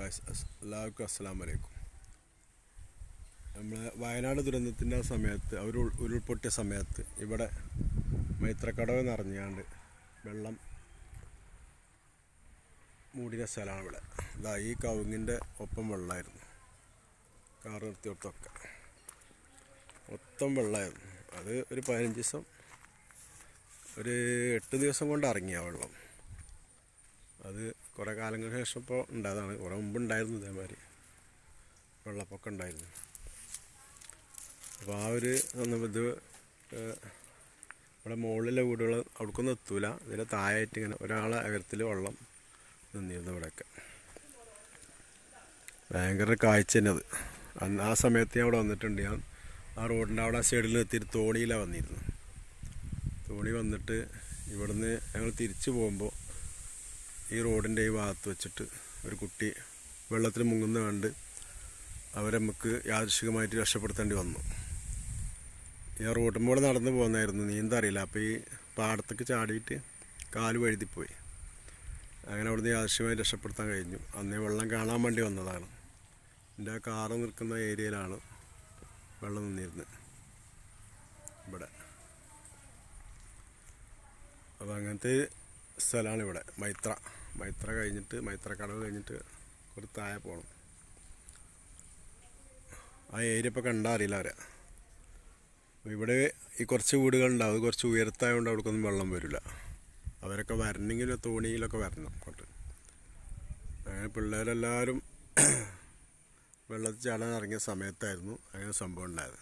Guys എല്ലാവർക്കും അസ്സാം വലൈക്കും നമ്മൾ വയനാട് ദുരന്തത്തിന്റെ ആ സമയത്ത് അവർ ഉരുൾപൊട്ടിയ സമയത്ത് ഇവിടെ മൈത്രക്കടവ് നിറഞ്ഞാണ്ട് വെള്ളം മൂടിയ സ്ഥലമാണ് ഇവിടെ. ഇതാ ഈ കവുങ്ങിന്റെ ഒപ്പം വെള്ളമായിരുന്നു. കാർ നിർത്തിയോടത്തൊക്കെ മൊത്തം വെള്ളമായിരുന്നു. അത് ഒരു പതിനഞ്ച് ദിവസം ഒരു എട്ട് ദിവസം കൊണ്ട് ഇറങ്ങിയ വെള്ളം. അത് കുറേ കാലങ്ങൾക്ക് ശേഷം ഇപ്പോൾ ഉണ്ടായതാണ്. കുറേ മുമ്പ് ഉണ്ടായിരുന്നു ഇതേമാതിരി. വെള്ളപ്പൊക്കം ഉണ്ടായിരുന്നു. അപ്പോൾ ആ ഒരു ഇത് ഇവിടെ മുകളിലെ വീടുകൾ അവിടേക്കൊന്നും എത്തൂല. ഇതിന്റെ താഴായിട്ട് ഇങ്ങനെ ഒരാളെ അകരത്തിൽ വെള്ളം നിന്നിരുന്നു ഇവിടെയൊക്കെ. ഭയങ്കര കാഴ്ച തന്നെ അത്. അന്ന് ആ സമയത്ത് ഞാൻ അവിടെ വന്നിട്ടുണ്ട്. ഞാൻ ആ റോഡിന്റെ അവിടെ സൈഡിൽ എത്തിയിട്ട് തോണിയിലാണ് വന്നിരുന്നു തോണി വന്നിട്ട് ഇവിടുന്ന് ഞങ്ങൾ തിരിച്ചു പോകുമ്പോൾ ഈ റോഡിന്റെ ഈ ഭാഗത്ത് വെച്ചിട്ട് ഒരു കുട്ടി വെള്ളത്തിൽ മുങ്ങുന്ന കണ്ട് അവരെ നമുക്ക് യാദൃശികമായിട്ട് രക്ഷപ്പെടുത്തേണ്ടി വന്നു. ഈ റോഡുമ്പോൾ നടന്നു പോകുന്നായിരുന്നു നീന്താ അറിയില്ല. അപ്പോൾ ഈ പാടത്തേക്ക് ചാടിയിട്ട് കാൽ വഴുതിപ്പോയി. അങ്ങനെ അവിടുന്ന് യാദൃശ്യമായി രക്ഷപ്പെടുത്താൻ കഴിഞ്ഞു. അന്നേ വെള്ളം കാണാൻ വേണ്ടി വന്നതാണ്. എന്റെ ആ കാറ് നിൽക്കുന്ന ഏരിയയിലാണ് വെള്ളം നിന്നിരുന്നത്. ഇവിടെ. അപ്പോൾ അങ്ങനത്തെ സ്ഥലമാണ് ഇവിടെ. മൈത്ര. മൈത്ര കഴിഞ്ഞിട്ട് മൈത്ര കടവ് കഴിഞ്ഞിട്ട് കുറച്ച് താഴെ പോകണം ആ ഏരിയ ഇപ്പോൾ കണ്ടാൽ അറിയില്ല അവരെ ഇവിടെ ഈ കുറച്ച് വീടുകളുണ്ടാവും അത് കുറച്ച് ഉയരത്തായതുകൊണ്ട് അവിടേക്കൊന്നും വെള്ളം വരില്ല. അവരൊക്കെ വരണമെങ്കിൽ തോണിയിലൊക്കെ വരണം അങ്ങോട്ട്. അങ്ങനെ പിള്ളേരെല്ലാവരും വെള്ളത്തിൽ ചാടാൻ ഇറങ്ങിയ സമയത്തായിരുന്നു അങ്ങനെ സംഭവം ഉണ്ടായത്.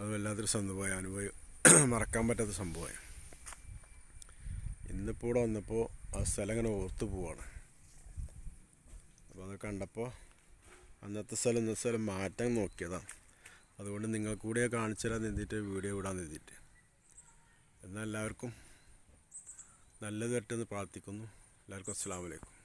അത് വല്ലാത്തൊരു സംഭവമായി. അനുഭവം മറക്കാൻ പറ്റാത്ത സംഭവമായി. ഇന്നിപ്പോൾ ഇവിടെ വന്നപ്പോൾ ആ സ്ഥലം ഇങ്ങനെ ഓർത്ത് പോവാണ്. അപ്പോൾ അത് കണ്ടപ്പോൾ അന്നത്തെ സ്ഥലം ഇന്നത്തെ സ്ഥലം മാറ്റാൻ നോക്കിയതാണ് അതുകൊണ്ട് നിങ്ങൾ കൂടെ കാണിച്ചു തരാൻ നിന്നിട്ട് വീഡിയോ വിടാൻ നിന്നിട്ട് എന്നാൽ എല്ലാവർക്കും നല്ലത് പറ്റുമെന്ന് പ്രാർത്ഥിക്കുന്നു. എല്ലാവർക്കും അസ്സാം വലൈക്കും